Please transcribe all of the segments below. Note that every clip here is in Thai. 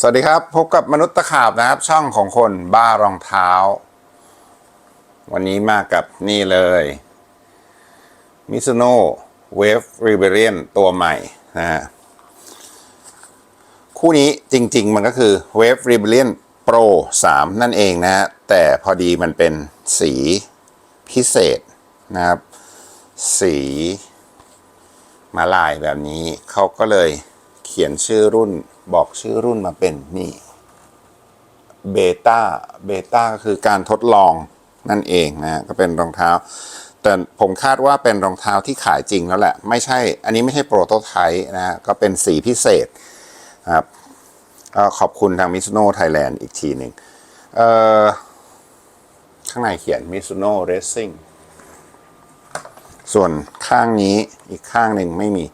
สวัสดีครับ พบกับมนุษย์ตะขาบนะครับ ช่องของคนบ้ารองเท้า วันนี้มากับนี่เลยมิซูโน่เวฟรีเบเรียนตัวใหม่นะฮะคู่นี้จริง ๆ มันก็คือ Wave Rebellion Pro 3นั่นเองนะฮะแต่พอดีมันเป็นสีพิเศษนะครับ สีมาลายแบบนี้เขาก็เลยเขียนชื่อรุ่น บอกชื่อรุ่นมาเป็นนี่เบต้าเบต้าก็คือการทดลองนั่นเองนะก็เป็นรองเท้า แต่ผมคาดว่าเป็นรองเท้าที่ขายจริงแล้วแหละ ไม่ใช่ อันนี้ไม่ใช่โปรโตไทป์นะก็เป็นสีพิเศษครับก็ขอบคุณทางมิ z ุโน่ไทยแลนด์อีกทีหนึ่งข้างในเขียนมิ z ุโน่เรซิ่งส่วนข้างนี้อีกข้างหนึ่งไม่มี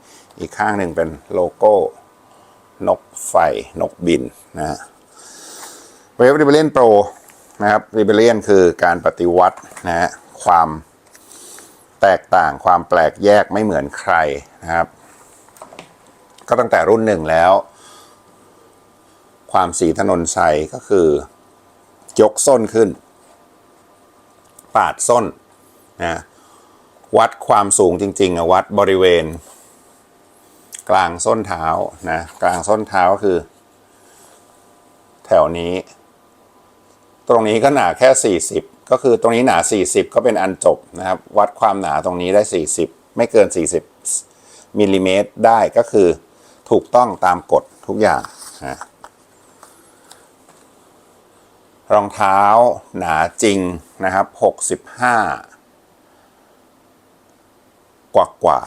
อีกข้างหนึ่งเป็นโลโก้ นกไฟ นกบินนะฮะเวฟริเบเลียนโปรนะครับริเบเลียนคือการปฏิวัตินะฮะความแตกต่างความแปลกแยกไม่เหมือนใครนะครับ ก็ตั้งแต่รุ่นหนึ่งแล้ว ความสีถนนชัยก็คือยกส้นขึ้น ปาดส้นนะวัดความสูงจริงๆอะวัดบริเวณ กลางส้นเท้านะกลางส้นเท้าก็คือ แถวนี้ ตรงนี้ก็หนาแค่ 40 ก็คือตรงนี้หนา 40 ก็เป็นอันจบนะครับ วัดความหนาตรงนี้ได้ 40 ไม่เกิน 40มิลลิเมตรได้ก็คือถูกต้องตามกฎทุกอย่างนะรองเท้าหนาจริงนะครับ 65 กว่ากว่า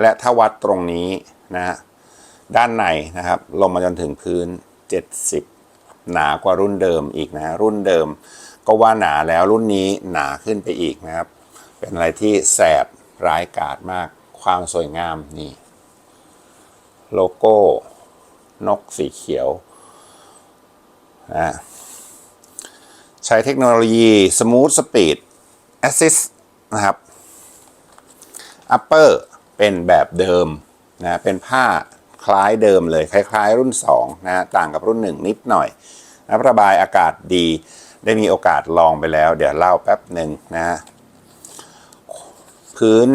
และถ้าวัดตรงนี้ นะฮะด้านในนะครับลงมาจนถึงพื้น 70 หนากว่ารุ่นเดิมอีกนะรุ่นเดิมก็ว่าหนาแล้วรุ่นนี้หนาขึ้นไปอีกนะครับ เป็นอะไรที่แสบร้ายกาจมากความสวยงามนี่ โลโก้ นกสีเขียวนะใช้เทคโนโลยี Smooth Speed Assist นะครับ upper เป็นแบบเดิม นะเป็นผ้าคล้ายเดิมเลยคล้าย ๆ รุ่น2นะต่างกับรุ่น 1 นิดหน่อยนะระบายอากาศดีได้มีโอกาสลองไปแล้ว เดี๋ยวเล่าแป๊บหนึ่งนะพื้น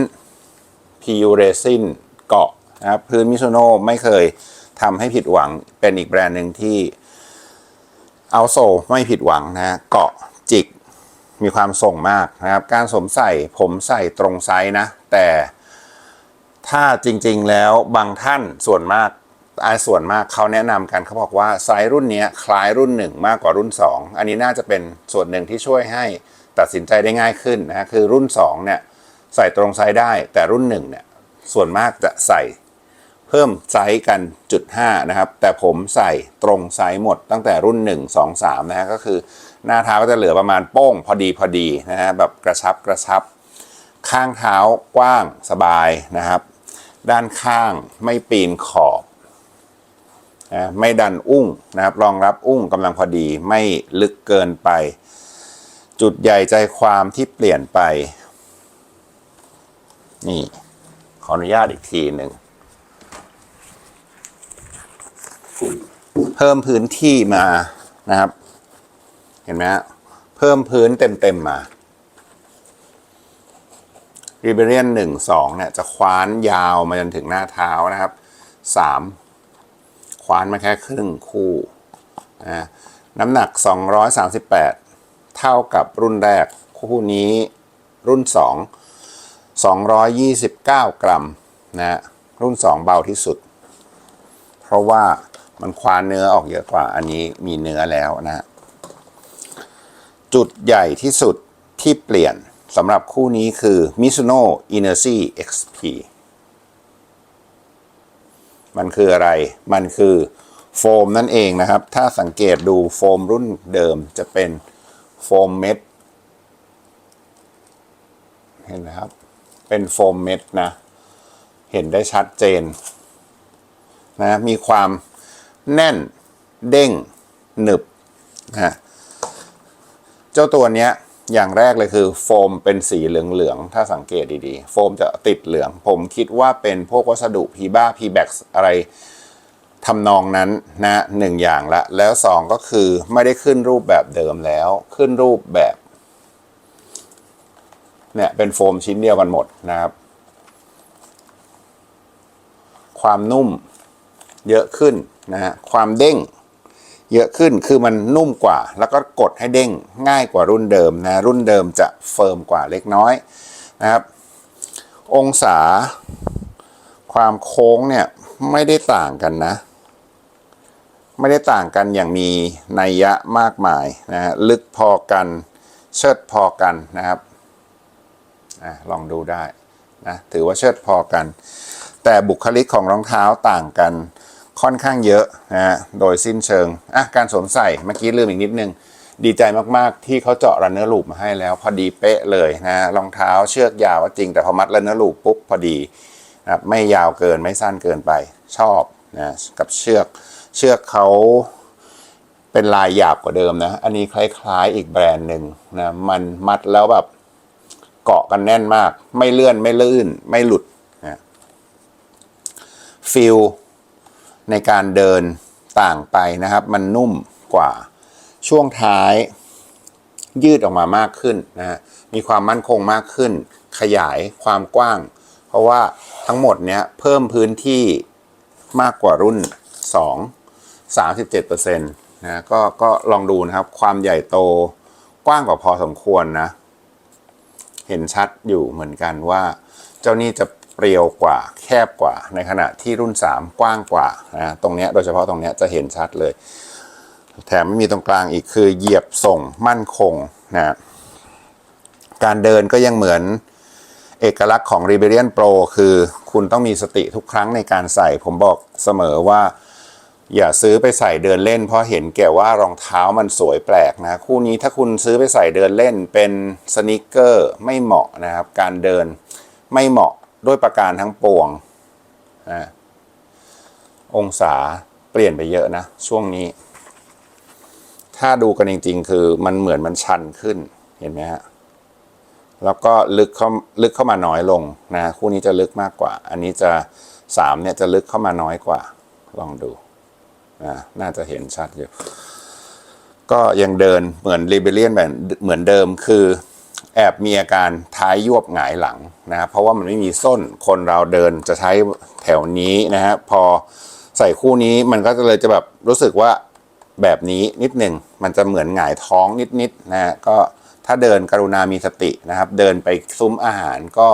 PU Resin เกาะนะพื้นมิ z ุโน่ไม่เคยทำให้ผิดหวังเป็นอีกแบรนด์หนึ่งที่เอาโซไม่ผิดหวังนะเกาะจิกมีความส่งมากนะครับ การสวมใส่ผมใส่ตรงไซส์นะ แต่ ถ้าจริงๆแล้วบางท่านส่วนมากอาส่วนมากเขาแนะนำกันเขาบอกว่าไซส์รุ่นเนี้ยคล้ายรุ่นหนึ่งมากกว่ารุ่น 2 อันนี้น่าจะเป็นส่วนหนึ่งที่ช่วยให้ตัดสินใจได้ง่ายขึ้นนะคือรุ่น2เนี่ยใส่ตรงไซส์ได้ แต่รุ่น1เนี่ยส่วนมากจะใส่เพิ่มไซส์กันจุด5นะครับ แต่ผมใส่ตรงไซส์หมดตั้งแต่รุ่น 1 2 3นะฮะก็คือหน้าเท้าก็จะเหลือประมาณโป้งพอดีพอดีนะฮะแบบกระชับกระชับ ข้างเท้ากว้างสบายนะครับ ด้านข้างไม่ปีนขอบนะไม่ดันอุ้งนะครับ รองรับอุ้งกำลังพอดีไม่ลึกเกินไป จุดใหญ่ใจความที่เปลี่ยนไป นี่ ขออนุญาตอีกทีหนึ่ง เพิ่มพื้นที่มานะครับ เห็นไหมฮะเพิ่มพื้นเต็มๆมา ริเบเรียนหนึ่งสองเนี่ยจะคว้านยาวมาจนถึงหน้าเท้านะครับสามคว้านมาแค่ครึ่งคู่นะน้ำหนัก 238 เท่ากับรุ่นแรก คู่นี้รุ่น 2 229 กรัมนะรุ่น 2 เบาที่สุด เพราะว่ามันคว้านเนื้อออกเยอะกว่าอันนี้มีเนื้อแล้วนะ จุดใหญ่ที่สุดที่เปลี่ยน สำหรับคู่นี้คือ Mizuno Inercy XP มันคืออะไร มันคือโฟมนั่นเองนะครับ ถ้าสังเกตดูโฟมรุ่นเดิมจะเป็นโฟมเม็ด เห็นไหมครับ เป็นโฟมเม็ดนะ เห็นได้ชัดเจนนะ มีความแน่น เด้ง หนึบนะเจ้าตัวเนี้ย อย่างแรกเลยคือโฟมเป็นสีเหลืองๆ ถ้าสังเกตดีๆ โฟมจะติดเหลือง ผมคิดว่าเป็นพวกวัสดุพีบ้าพีแบ็กอะไรทำนองนั้นนะหนึ่งอย่างละ แล้วสองก็คือไม่ได้ขึ้นรูปแบบเดิมแล้ว ขึ้นรูปแบบเนี่ยเป็นโฟมชิ้นเดียวกันหมดนะครับ ความนุ่มเยอะขึ้นนะฮะความเด้ง เยอะขึ้นคือมันนุ่มกว่า แล้วก็กดให้เด้งง่ายกว่ารุ่นเดิมนะ รุ่นเดิมจะเฟิร์มกว่าเล็กน้อยนะครับ องศา ความโค้งเนี่ยไม่ได้ต่างกันนะ ไม่ได้ต่างกันอย่างมีนัยยะมากมายนะลึกพอกันเชิดพอกันนะครับอลองดูได้นะถือว่าเชิดพอกัน แต่บุคลิกของรองเท้าต่างกัน ค่อนข้างเยอะนะฮะโดยสิ้นเชิงอะการสวมใส่เมื่อกี้ลืมอีกนิดนึง ดีใจมากๆที่เขาเจาะรันเนอร์ลูปมาให้แล้ว พอดีเป๊ะเลยนะรองเท้าเชือกยาวจริง แต่พอมัดรันเนอร์ลูปปุ๊บพอดีนะไม่ยาวเกินไม่สั้นเกินไปชอบนะกับเชือกเชือกเขาเป็นลายหยาบกว่าเดิมนะ อันนี้คล้ายๆอีกแบรนด์หนึ่งนะมันมัดแล้วแบบเกาะกันแน่นมาก ไม่เลื่อนไม่ลื่นไม่หลุดนะฟิล ในการเดินต่างไปนะครับ มันนุ่มกว่าช่วงท้ายยืดออกมามากขึ้นนะฮะมีความมั่นคงมากขึ้น ขยายความกว้าง เพราะว่าทั้งหมดเนี้ยเพิ่มพื้นที่มากกว่ารุ่น 2 37%นะก็ก็ลองดูนะครับ ความใหญ่โตกว้างกว่าพอสมควรนะ เห็นชัดอยู่เหมือนกันว่า เจ้านี่จะ เปรียวกว่าแคบกว่า ในขณะที่รุ่น 3 กว้างกว่านะตรงนี้โดยเฉพาะตรงนี้จะเห็นชัดเลย แถมไม่มีตรงกลางอีกคือเหยียบส่งมั่นคงนะการเดินก็ยังเหมือนเอกลักษณ์ของ Rebellion Pro คือคุณต้องมีสติทุกครั้งในการใส่ ผมบอกเสมอว่า อย่าซื้อไปใส่เดินเล่น เพราะเห็นแก่ว่ารองเท้ามันสวยแปลกนะ คู่นี้ถ้าคุณซื้อไปใส่เดินเล่นเป็นสนิเกอร์ไม่เหมาะนะครับ การเดินไม่เหมาะ ด้วยประการทั้งปวงนะองศาเปลี่ยนไปเยอะนะ ช่วงนี้ ถ้าดูกันจริง ๆ คือมันเหมือนมันชันขึ้นเห็นไหมฮะแล้วก็ลึกเข้าลึกเข้ามาน้อยลงนะคู่นี้จะลึกมากกว่า อันนี้จะสามเนี่ยจะลึกเข้ามาน้อยกว่า ลองดูนะน่าจะเห็นชัดอยู่ ก็ยังเดินเหมือนรีเบเลียนแบบเหมือนเดิมคือ แอบมีอาการท้ายยวบหงายหลังนะครับเพราะว่ามันไม่มีส้นคนเราเดินจะใช้แถวนี้นะฮะพอใส่คู่นี้มันก็จะเลยจะแบบรู้สึกว่าแบบนี้นิดหนึ่งมันจะเหมือนหงายท้องนิดๆนะฮะก็ถ้าเดินกรุณามีสตินะครับ เดินไปซุ้มอาหารก็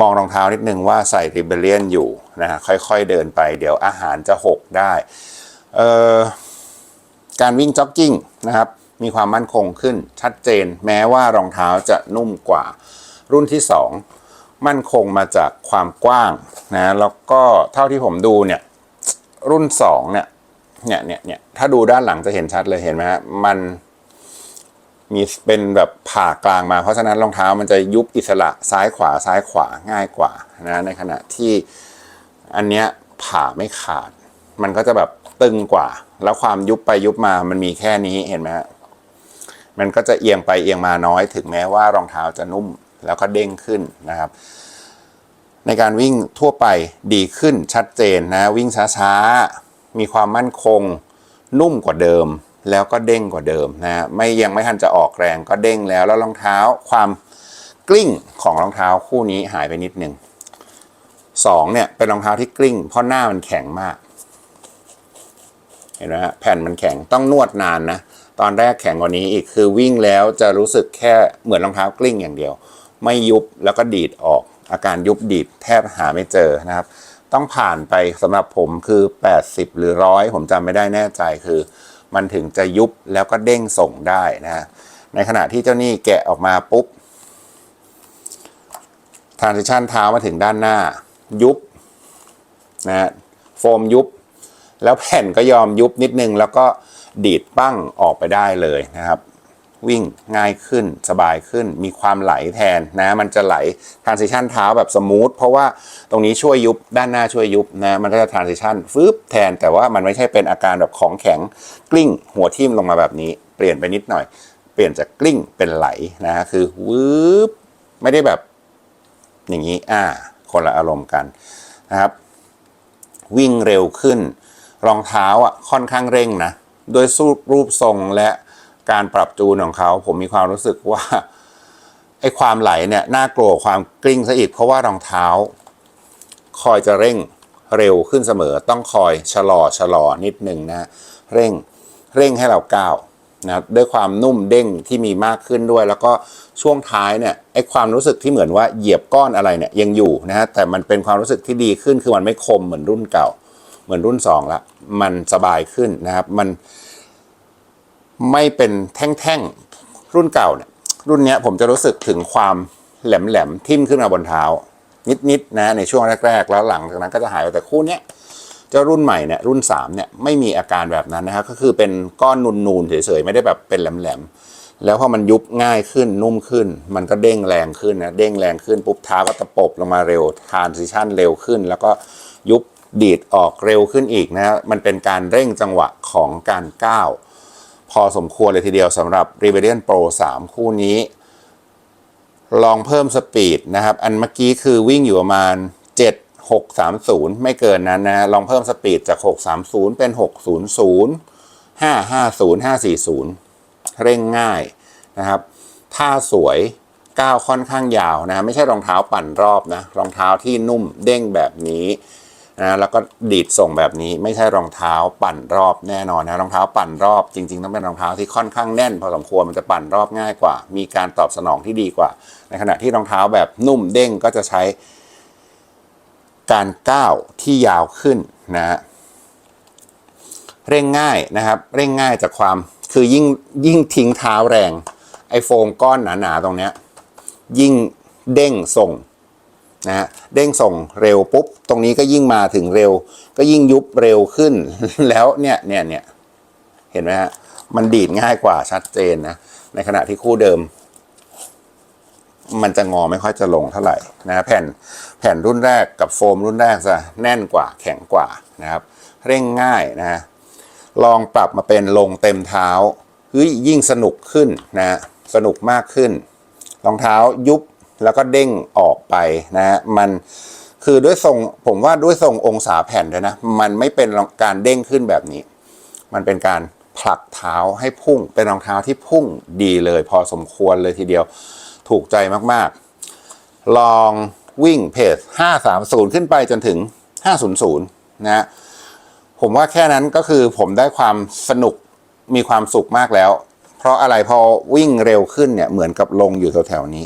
มองรองเท้านิดนึงว่าใส่ริเบเลียนอยู่นะฮะค่อยๆเดินไปเดี๋ยวอาหารจะหกได้ เอ่อการวิ่งจ็อกกิ้งนะครับ มีความมั่นคงขึ้นชัดเจน แม้ว่ารองเท้าจะนุ่มกว่ารุ่นที่ 2 มั่นคงมาจากความกว้างนะแล้วก็เท่าที่ผมดูเนี่ยรุ่น2เนี่ยเนี่ยเนี่ยเนี่ยถ้าดูด้านหลังจะเห็นชัดเลยเห็นไหมฮะมันมีเป็นแบบผ่ากลางมา เพราะฉะนั้นรองเท้ามันจะยุบอิสระซ้ายขวาซ้ายขวาง่ายกว่านะในขณะที่อันเนี้ยผ่าไม่ขาด มันก็จะแบบตึงกว่า แล้วความยุบไปยุบมามันมีแค่นี้เห็นไหมฮะ มันก็จะเอียงไปเอียงมาน้อย ถึงแม้ว่ารองเท้าจะนุ่มแล้วก็เด้งขึ้นนะครับ ในการวิ่งทั่วไปดีขึ้นชัดเจนนะ วิ่งช้าๆ มีความมั่นคงนุ่มกว่าเดิม แล้วก็เด้งกว่าเดิมนะไม่ยังไม่ทันจะออกแรงก็เด้งแล้วแล้วรองเท้าความกลิ้งของรองเท้าคู่นี้หายไปนิดหนึ่งสองเนี่ยเป็นรองเท้าที่กลิ้ง เพราะหน้ามันแข็งมาก เห็นไหมฮะแผ่นมันแข็งต้องนวดนานนะ ตอนแรกแข็งกว่านี้อีกคือวิ่งแล้วจะรู้สึกแค่เหมือนรองเท้ากลิ้งอย่างเดียว ไม่ยุบแล้วก็ดีดออก อาการยุบดีดแทบหาไม่เจอนะครับ ต้องผ่านไปสำหรับผมคือ 80 หรือร้อยผมจำไม่ได้แน่ใจคือ มันถึงจะยุบแล้วก็เด้งส่งได้นะในขณะที่เจ้านี่แกะออกมาปุ๊บทรานซิชันเท้ามาถึงด้านหน้า ยุบนะฮะโฟมยุบ แล้วแผ่นก็ยอมยุบนิดนึงแล้วก็ ดีดปั้งออกไปได้เลยนะครับ วิ่งง่ายขึ้นสบายขึ้น มีความไหลแทนนะ มันจะไหล transition เท้าแบบสมูทเพราะว่าตรงนี้ช่วยยุบด้านหน้าช่วยยุบนะมันก็จะ transition ฟืบแทนแต่ว่ามันไม่ใช่เป็นอาการแบบของแข็งกลิ้ง หัวทิ่มลงมาแบบนี้ เปลี่ยนไปนิดหน่อย เปลี่ยนจากกลิ้งเป็นไหลนะคือวืบไม่ได้แบบอย่างนี้อ่าคนละอารมณ์กันนะครับ วิ่งเร็วขึ้น รองเท้าอะค่อนข้างเร่งนะ โดยรูรูปทรงและการปรับจูนของเขาผมมีความรู้สึกว่าไอ้ความไหลเนี่ยน่ากลัวความกลิ้งซะอีกเพราะว่ารองเท้า คอยจะเร่งเร็วขึ้นเสมอ ต้องคอยชะลอชะลอนิดหนึ่งนะเร่งเร่งให้เราก้าวนะด้วยความนุ่มเด้งที่มีมากขึ้นด้วย แล้วก็ช่วงท้ายเนี่ยไอ้ความรู้สึกที่เหมือนว่าเหยียบก้อนอะไรเนี่ยยังอยู่นะฮะแต่มันเป็นความรู้สึกที่ดีขึ้นคือมันไม่คมเหมือนรุ่นเก่า เหมือนรุ่นสองละมันสบายขึ้นนะครับ มันไม่เป็นแท่งๆ รุ่นเก่าเนี่ย รุ่นเนี้ยผมจะรู้สึกถึงความแหลมๆทิ่มขึ้นมาบนเท้า นิดๆนะในช่วงแรก ๆ แล้วหลังจากนั้นก็จะหายไปแต่คู่เนี้ยเจ้ารุ่นใหม่เนี่ยรุ่น3เนี่ยไม่มีอาการแบบนั้นนะครับก็คือเป็นก้อนนูนๆเฉยๆไม่ได้แบบเป็นแหลมๆแล้วพอมันยุบง่ายขึ้นนุ่มขึ้น มันก็เด้งแรงขึ้นนะเด้งแรงขึ้นปุ๊บเท้าก็ตะปบลงมาเร็วทานซิชั่นเร็วขึ้น แล้วก็ยุบ ดีดออกเร็วขึ้นอีกนะมันเป็นการเร่งจังหวะของการก้าว พอสมควรเลยทีเดียวสำหรับ Rebellion Pro 3 คู่นี้ ลองเพิ่มสปีดนะครับ อันเมื่อกี้คือวิ่งอยู่ประมาณ 7 6 3 0 ไม่เกินนั้นนะลองเพิ่มสปีดจาก 6 3 0 เป็น 6 0 0 5 5 0 5 4 0 เร่งง่ายนะครับท่าสวยก้าวค่อนข้างยาวนะ ไม่ใช่รองเท้าปั่นรอบนะ รองเท้าที่นุ่มเด้งแบบนี้ นะแล้วก็ดีดส่งแบบนี้ไม่ใช่รองเท้าปั่นรอบแน่นอนนะรองเท้าปั่นรอบจริง ๆ ต้องเป็นรองเท้าที่ค่อนข้างแน่น พอสมควรมันจะปั่นรอบง่ายกว่า มีการตอบสนองที่ดีกว่า ในขณะที่รองเท้าแบบนุ่มเด้งก็จะใช้ การก้าวที่ยาวขึ้นนะฮะเร่งง่ายนะครับ เร่งง่ายจากความคือยิ่งยิ่งทิ้งเท้าแรงไอโฟมก้อนหนาๆตรงเนี้ยยิ่งเด้งส่ง นะฮะเด้งส่งเร็วปุ๊บ ตรงนี้ก็ยิ่งมาถึงเร็ว ก็ยิ่งยุบเร็วขึ้น แล้วเนี่ยเนี่ยเนี่ยเห็นไหมฮะมันดีดง่ายกว่าชัดเจนนะ ในขณะที่คู่เดิม มันจะงอไม่ค่อยจะลงเท่าไหร่นะแผ่นแผ่นรุ่นแรกกับโฟมรุ่นแรกจะแน่นกว่าแข็งกว่านะครับ เร่งง่ายนะฮะลองปรับมาเป็นลงเต็มเท้าเฮ้ยยิ่งสนุกขึ้นนะฮะสนุกมากขึ้นรองเท้ายุบ แล้วก็เด้งออกไปนะฮะมันคือด้วยทรงผมว่าด้วยทรงองศาแผ่นด้วยนะ มันไม่เป็นการเด้งขึ้นแบบนี้ มันเป็นการผลักเท้าให้พุ่ง เป็นรองเท้าที่พุ่งดีเลย พอสมควรเลยทีเดียว ถูกใจมากๆ ลองวิ่งเพจ530 ขึ้นไปจนถึง 500 นะฮะผมว่าแค่นั้นก็คือผมได้ความสนุกมีความสุขมากแล้ว เพราะอะไรพอวิ่งเร็วขึ้นเนี่ยเหมือนกับลงอยู่แถวๆนี้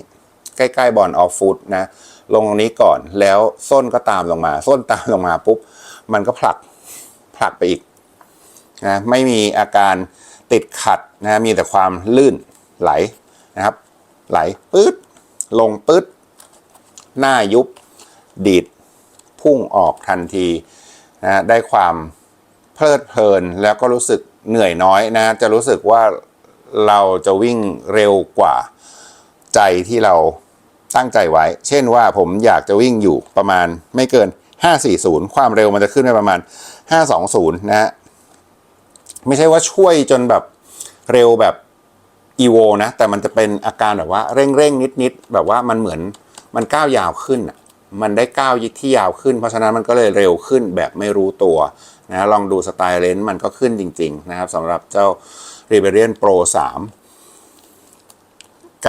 ใกล้ๆบอลออฟฟุตนะ ลงตรงนี้ก่อนแล้วส้นก็ตามลงมา ส้นตามลงมาปุ๊บ มันก็ผลักผลักไปอีกนะไม่มีอาการติดขัดนะมีแต่ความลื่นไหลนะครับ ไหลปื๊ดลงปื๊ดหน้ายุบดีดพุ่งออกทันทีนะได้ความเพลิดเพลินแล้วก็รู้สึกเหนื่อยน้อยนะจะรู้สึกว่าเราจะวิ่งเร็วกว่าใจที่เรา ตั้งใจไว้ เช่นว่าผมอยากจะวิ่งอยู่ประมาณไม่เกิน 540 ความเร็วมันจะขึ้นไปประมาณ 520 นะฮะไม่ใช่ว่าช่วยจนแบบเร็วแบบอีโวนะ แต่มันจะเป็นอาการแบบว่าเร่งเร่งนิดนิดๆแบบว่ามันเหมือนมันก้าวยาวขึ้นมันได้ก้าวที่ยาวขึ้น เพราะฉะนั้นมันก็เลยเร็วขึ้นแบบไม่รู้ตัวนะลองดูสไตล์เลนส์มันก็ขึ้นจริง ๆ นะครับสำหรับเจ้า Rebellion Pro 3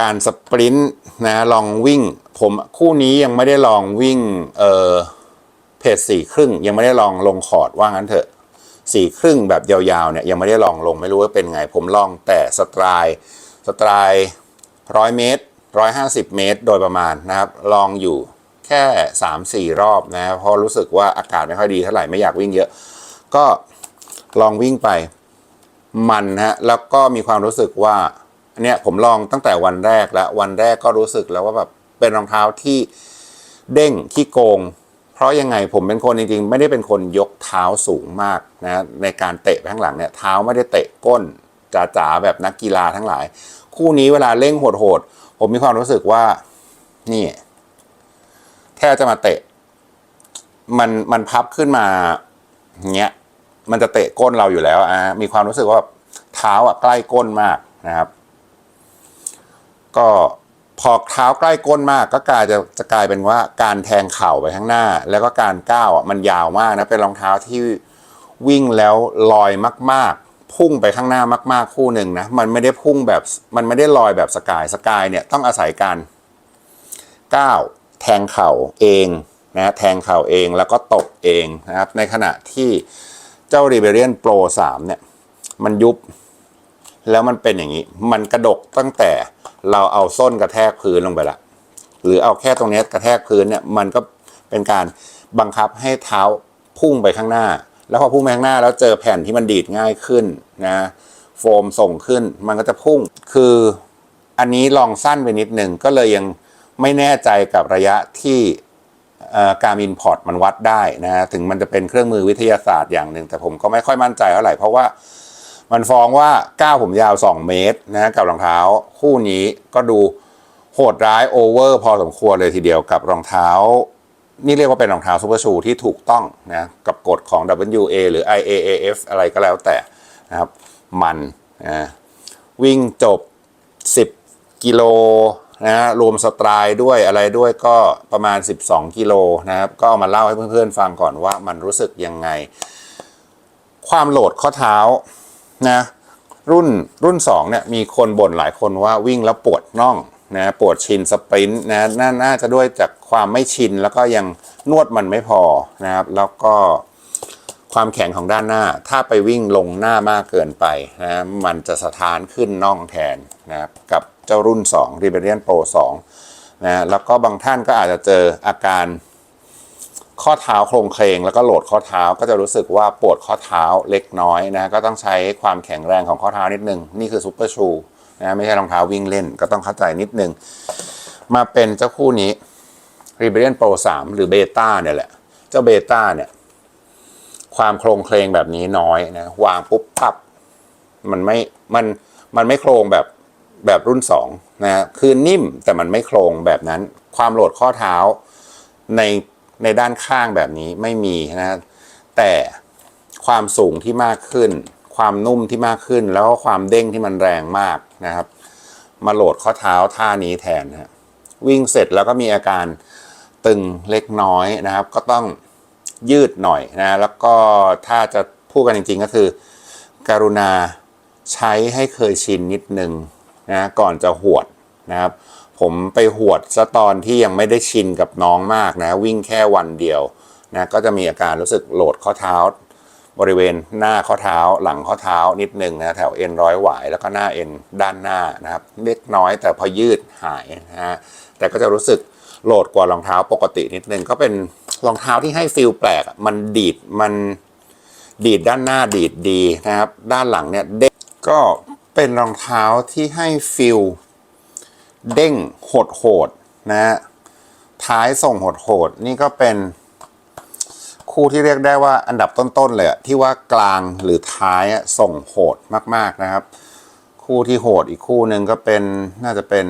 การสปรินต์นะลองวิ่ง ผมคู่นี้ยังไม่ได้ลองวิ่งเออเพจสี่ครึ่ง ยังไม่ได้ลองลงคอร์ดว่างั้นเถอะสี่ครึ่งแบบยาวๆเนี่ยยังไม่ได้ลองลงไม่รู้ว่าเป็นไง ผมลองแต่สไตล์สไตล์ร้อยเมตรร้อยห้าสิบเมตร โดยประมาณนะครับ ลองอยู่แค่สามสี่รอบนะเพราะรู้สึกว่าอากาศไม่ค่อยดีเท่าไหร่ไม่อยากวิ่งเยอะ ก็ลองวิ่งไปมันนะฮะแล้วก็มีความรู้สึกว่า อันเนี้ยผมลองตั้งแต่วันแรกแล้ววันแรกก็รู้สึกแล้วว่าแบบเป็นรองเท้าที่เด้งขี้โกง เพราะยังไงผมเป็นคนจริงๆ ไม่ได้เป็นคนยกเท้าสูงมากนะในการเตะไปข้างหลังเนี่ยเท้าไม่ได้เตะก้นจ๋าๆแบบนักกีฬาทั้งหลาย คู่นี้เวลาเร่งโหดๆผมมีความรู้สึกว่านี่แค่จะมาเตะ มันมันพับขึ้นมาเงี้ย มันจะเตะก้นเราอยู่แล้วอะมีความรู้สึกว่าเท้าอะใกล้ก้นมากนะครับ ก็พอเท้าใกล้ก้นมากก็กลายจะจะกลายเป็นว่าการแทงเข่าไปข้างหน้า แล้วก็การก้าวอะมันยาวมากนะเป็นรองเท้าที่วิ่งแล้วลอยมาก ๆ พุ่งไปข้างหน้ามาก ๆ คู่หนึ่งนะมันไม่ได้พุ่งแบบมันไม่ได้ลอยแบบสกายสกายเนี่ยต้องอาศัยการก้าวแทงเข่าเองนะแทงเข่าเองแล้วก็ตบเองนะครับในขณะที่เจ้า Rebellion Pro 3เนี่ยมันยุบ แล้วมันเป็นอย่างนี้ มันกระดกตั้งแต่เราเอาส้นกระแทกพื้นลงไปละ หรือเอาแค่ตรงนี้กระแทกพื้นเนี่ย มันก็เป็นการบังคับให้เท้าพุ่งไปข้างหน้า แล้วพอพุ่งไปข้างหน้าแล้วเจอแผ่นที่มันดีดง่ายขึ้นนะ โฟมส่งขึ้น มันก็จะพุ่ง คืออันนี้ลองสั้นไปนิดนึงก็เลยยังไม่แน่ใจกับระยะที่การมินพอร์ตมันวัดได้นะ ถึงมันจะเป็นเครื่องมือวิทยาศาสตร์อย่างหนึ่ง แต่ผมก็ไม่ค่อยมั่นใจเท่าไหร่เพราะว่า มันฟ้องว่าก้าวผมยาว 2 เมตรนะกับรองเท้าคู่นี้ก็ดูโหดร้ายโอเวอร์พอสมควรเลยทีเดียวกับรองเท้า นี่เรียกว่าเป็นรองเท้าซูเปอร์ชูที่ถูกต้องนะกับกฎของ WA หรือ IAAF อะไรก็แล้วแต่นะครับ มันนะวิ่งจบ 10 กิโลนะรวมสไตร์ด้วยอะไรด้วยก็ประมาณ 12 กิโลนะครับ ก็เอามาเล่าให้เพื่อนๆฟังก่อนว่ามันรู้สึกยังไง ความโหลดข้อเท้า นะรุ่นรุ่น2เนี่ยมีคนบ่นหลายคนว่าวิ่งแล้วปวดน่องนะปวดชินสปรินต์นะนาน่าจะด้วยจากความไม่ชินแล้วก็ยังนวดมันไม่พอนะครับแล้วก็ความแข็งของด้านหน้า ถ้าไปวิ่งลงหน้ามากเกินไปนะมันจะสะท้านขึ้นน่องแทนนะครับกับเจ้ารุ่น2 Rebellion Pro 2นะแล้วก็บางท่านก็อาจจะเจออาการ ข้อเท้าโครงเคลงแล้วก็โหลดข้อเท้าก็จะรู้สึกว่าปวดข้อเท้าเล็กน้อยนะก็ต้องใช้ความแข็งแรงของข้อเท้านิดนึง นี่คือซูเปอร์ชูนะไม่ใช่รองเท้าวิ่งเล่นก็ต้องเข้าใจนิดนึง มาเป็นเจ้าคู่นี้ Rebellion Pro 3 หรือเบต้าเนี่ยแหละ เจ้าเบต้าเนี่ย ความโครงเคลงแบบนี้น้อยนะ วางปุ๊บปับมันไม่มันมันไม่โครงแบบแบบรุ่น2นะคือนิ่มแต่มันไม่โครงแบบนั้น ความโหลดข้อเท้าใน ในด้านข้างแบบนี้ไม่มีนะแต่ความสูงที่มากขึ้น ความนุ่มที่มากขึ้น แล้วก็ความเด้งที่มันแรงมากนะครับ มาโหลดข้อเท้าท่านี้แทนนะวิ่งเสร็จแล้วก็มีอาการตึงเล็กน้อยนะครับ ก็ต้องยืดหน่อยนะแล้วก็ถ้าจะพูดกันจริงๆก็คือการุณาใช้ให้เคยชินนิดนึงนะก่อนจะหวด นะครับ ผมไปหวดซะตอนที่ยังไม่ได้ชินกับน้องมากนะ วิ่งแค่วันเดียวนะก็จะมีอาการรู้สึกโหลดข้อเท้า บริเวณหน้าข้อเท้า หลังข้อเท้านิดนึงนะแถวเอ็นร้อยหวายแล้วก็หน้าเอ็นด้านหน้านะครับเล็กน้อยแต่พอยืดหายนะฮะแต่ก็จะรู้สึกโหลดกว่ารองเท้าปกตินิดนึงก็เป็นรองเท้าที่ให้ฟิลแปลกมันดีดมันดีดด้านหน้าดีดดีนะครับ ด้านหลังเนี่ยเด้งก็เป็นรองเท้าที่ให้ฟิล เด้งโหดโหดๆนะฮะท้ายส่งโหดโหดๆนี่ก็เป็นคู่ที่เรียกได้ว่าอันดับต้นๆเลยที่ว่ากลางหรือท้ายส่งโหดมาก ๆนะครับ คู่ที่โหดอีกคู่หนึ่งก็เป็นน่าจะเป็น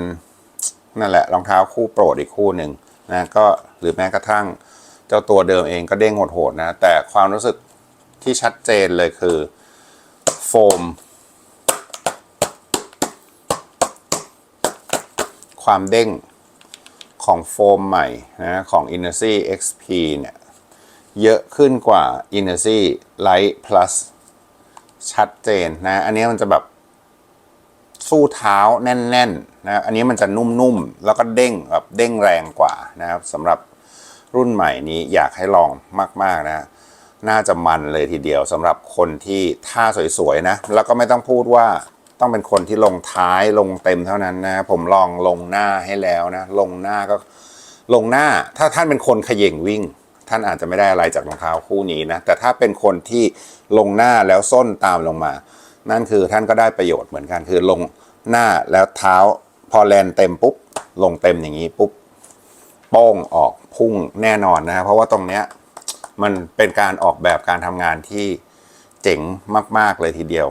นั่นแหละรองเท้าคู่โปรดอีกคู่หนึ่งนะก็หรือแม้กระทั่งเจ้าตัวเดิมเองก็เด้งโหดๆนะแต่ความรู้สึกที่ชัดเจนเลยคือโฟม ความเด้งของโฟมใหม่นะของ i n e r c y XP เนี่ยเยอะขึ้นกว่า i n e r c y Light Plus ชัดเจนนะ อันนี้มันจะแบบสู้เท้าแน่นๆนะอันนี้มันจะนุ่มๆ แล้วก็เด้งแบบเด้งแรงกว่านะครับสำหรับรุ่นใหม่นี้อยากให้ลองมากๆนะ น่าจะมันเลยทีเดียวสำหรับคนที่ท่าสวยๆนะ แล้วก็ไม่ต้องพูดว่า ต้องเป็นคนที่ลงท้ายลงเต็มเท่านั้นนะ ผมลองลงหน้าให้แล้วนะ ลงหน้าก็ลงหน้า ถ้าท่านเป็นคนขย่งวิ่ง ท่านอาจจะไม่ได้อะไรจากรองเท้าคู่นี้นะ แต่ถ้าเป็นคนที่ลงหน้าแล้วส้นตามลงมา นั่นคือท่านก็ได้ประโยชน์เหมือนกัน คือลงหน้าแล้วเท้าพอแลนเต็มปุ๊บ ลงเต็มอย่างนี้ปุ๊บโป้งออกพุ่งแน่นอนนะเพราะว่าตรงเนี้ยมันเป็นการออกแบบการทำงานที่เจ๋งมาก ๆ เลยทีเดียว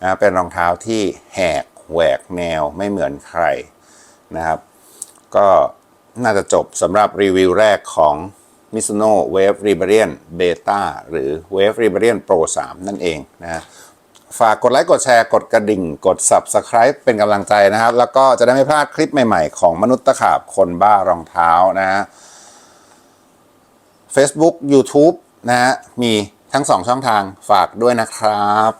นะเป็นรองเท้าที่แหกแหวกแนวไม่เหมือนใครนะครับ ก็น่าจะจบสำหรับรีวิวแรกของ Mizuno Wave Rebellion Beta หรือ Wave Rebellion Pro 3 นั่นเองนะฝากกดไลค์กดแชร์กดกระดิ่ง กด Subscribe เป็นกำลังใจนะครับ แล้วก็จะได้ไม่พลาดคลิปใหม่ๆ ของมนุษย์ตะขาบคนบ้ารองเท้านะฮะ Facebook YouTube นะฮะมีทั้งสองช่องทางฝากด้วยนะครับ